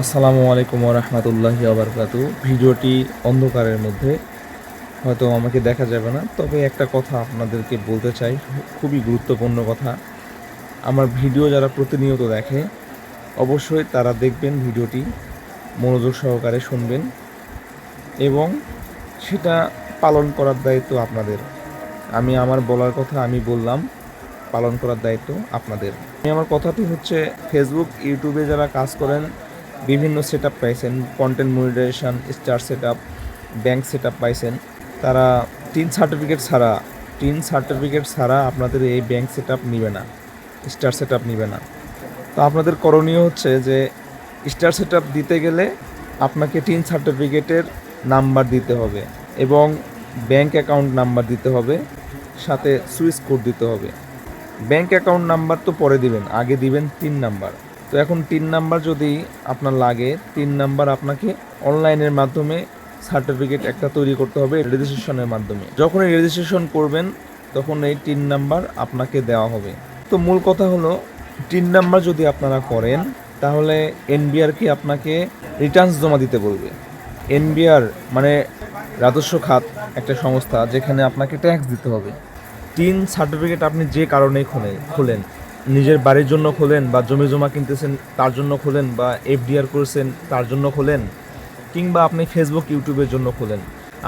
আসসালামু আলাইকুম রহমতুল্লাহি আবরকাতু ভিডিওটি অন্ধকারের মধ্যে। হয়তো আমাকে দেখা যাবে না, তবে একটা কথা আপনাদেরকে বলতে চাই, খুবই গুরুত্বপূর্ণ কথা। আমার ভিডিও যারা প্রতিনিয়ত দেখে, অবশ্যই তারা দেখবেন ভিডিওটি, মনোযোগ সহকারে শুনবেন এবং সেটা পালন করার দায়িত্ব আপনাদের। আমি আমার বলার কথা আমি বললাম, পালন করার দায়িত্ব আপনাদের। আমি আমার কথাটি হচ্ছে ফেসবুক ইউটিউবে যারা কাজ করেন বিভিন্ন সেট আপ পাইছেন content monetization star set up bank set up পাইছেন। তারা টিন সার্টিফিকেট ছাড়া টিন সার্টিফিকেট ছাড়া আপনাদের এই ব্যাঙ্ক সেট আপ নিবে না স্টার সেট আপ নিবে না। তো আপনাদের করণীয় হচ্ছে যে স্টার সেট আপ দিতে গেলে আপনাকে টিন সার্টিফিকেটের নাম্বার দিতে হবে এবং ব্যাংক অ্যাকাউন্ট নাম্বার দিতে হবে, সাথে সুইচ কোড দিতে হবে। ব্যাংক অ্যাকাউন্ট নাম্বার তো পরে দিবেন, আগে দিবেন তিন নাম্বার তো এখন তিন নাম্বার যদি আপনার লাগে, তিন নাম্বার আপনাকে অনলাইনের মাধ্যমে সার্টিফিকেট একটা তৈরি করতে হবে রেজিস্ট্রেশনের মাধ্যমে। যখন রেজিস্ট্রেশন করবেন, তখন এই তিন নাম্বার আপনাকে দেওয়া হবে। তো মূল কথা হলো, তিন নাম্বার যদি আপনারা করেন, তাহলে এনবিআরকে আপনাকে রিটার্নস জমা দিতে বলবে? এনবিআর মানে রাজস্ব খাত একটা সংস্থা, যেখানে আপনাকে ট্যাক্স দিতে হবে। তিন সার্টিফিকেট আপনি যে কারণেই খোলেন খোলেন নিজের বাড়ির জন্য খোলেন বা জমি জমা কিনতেছেন তার জন্য খোলেন বা এফডিআর করেছেন তার জন্য খোলেন, কিংবা আপনি ফেসবুক ইউটিউবের জন্য খোলেন,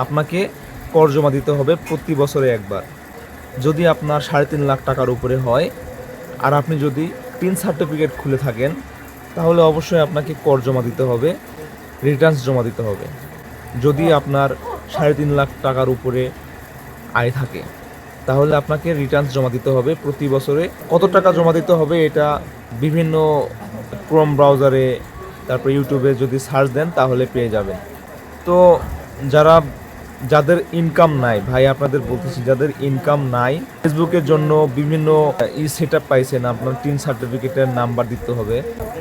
আপনাকে কর জমা দিতে হবে প্রতি বছরে একবার। যদি আপনার সাড়ে তিন লাখ টাকার উপরে হয়, আর আপনি যদি তিন সার্টিফিকেট খুলে থাকেন, তাহলে অবশ্যই আপনাকে কর জমা দিতে হবে রিটার্নস জমা দিতে হবে। যদি আপনার সাড়ে তিন লাখ টাকার উপরে আয় থাকে। তাহলে আপনাকে রিটার্নস জমা দিতে হবে প্রতি বছরে। কত টাকা জমা দিতে হবে এটা বিভিন্ন ক্রোম ব্রাউজারে তারপর ইউটিউবে যদি সার্চ দেন তাহলে পেয়ে যাবেন। তো যারা, যাদের ইনকাম নাই, ভাই আপনাদের বলতেছি যাদের ইনকাম নাই ফেসবুকের জন্য বিভিন্ন ই সেট আপ পাইছেন, আপনার তিন সার্টিফিকেটের নাম্বার দিতে হবে।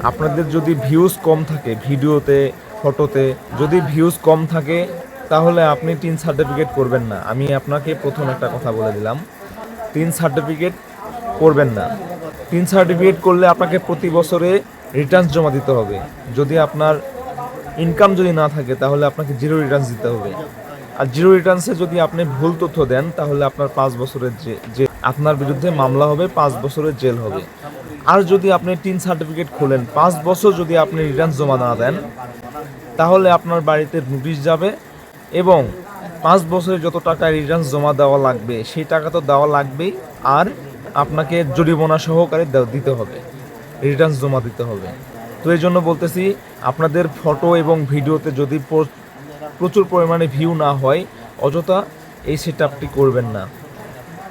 আপনাদের যদি ভিউজ কম থাকে ভিডিওতে ফটোতে যদি ভিউজ কম থাকে তাহলে আপনি তিন সার্টিফিকেট করবেন না। আমি আপনাকে প্রথম একটা কথা বলে দিলাম। তিন সার্টিফিকেট করবেন না। তিন সার্টিফিকেট করলে আপনাকে প্রতি বছরে রিটার্নস জমা দিতে হবে। যদি আপনার ইনকাম যদি না থাকে, তাহলে আপনাকে জিরো রিটার্নস দিতে হবে। আর জিরো রিটার্নসে যদি আপনি ভুল তথ্য দেন, তাহলে আপনার পাঁচ বছরের যে, আপনার বিরুদ্ধে মামলা হবে, পাঁচ বছরের জেল হবে। আর যদি আপনি তিন সার্টিফিকেট খোলেন, পাঁচ বছর যদি আপনি রিটার্নস জমা না দেন, তাহলে আপনার বাড়িতে নোটিশ যাবে এবং পাঁচ বছরে যত টাকা রিটার্নস জমা দেওয়া লাগবে, সেই টাকা তো দেওয়া লাগবেই, আর আপনাকে জরিমানা সহকারে দিতে হবে রিটার্নস জমা দিতে হবে। তো এই জন্য বলতেছি, আপনাদের ফটো এবং ভিডিওতে যদি প্রচুর পরিমাণে ভিউ না হয়, অযথা এই সেট করবেন না।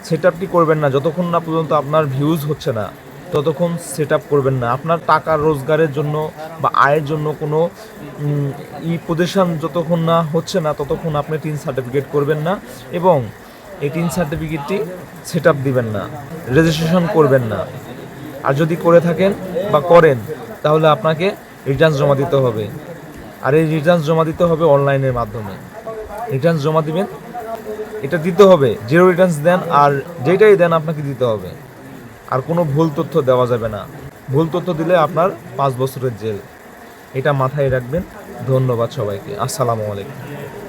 সেট করবেন না, যতক্ষণ না পর্যন্ত আপনার ভিউজ হচ্ছে না ততক্ষণ সেট করবেন না। আপনার টাকা রোজগারের জন্য বা আয়ের জন্য কোনো ই পজিশন যতক্ষণ না হচ্ছে না, ততক্ষণ আপনি টিন সার্টিফিকেট করবেন না এবং এই টিন সার্টিফিকেটটি সেট দিবেন না রেজিস্ট্রেশন করবেন না। আর যদি করে থাকেন বা করেন, তাহলে আপনাকে রিটার্নস জমা দিতে হবে। আর এই রিটার্নস জমা দিতে হবে অনলাইনের মাধ্যমে। রিটার্নস জমা দিবেন, এটা দিতে হবে। জিরো রিটার্নস দেন আর যেটাই দেন আপনাকে দিতে হবে। আর কোনো ভুল তথ্য দেওয়া যাবে না। ভুল তথ্য দিলে আপনার পাঁচ বছরের জেল। এটা মাথায় রাখবেন। ধন্যবাদ সবাইকে। আসসালামু আলাইকুম।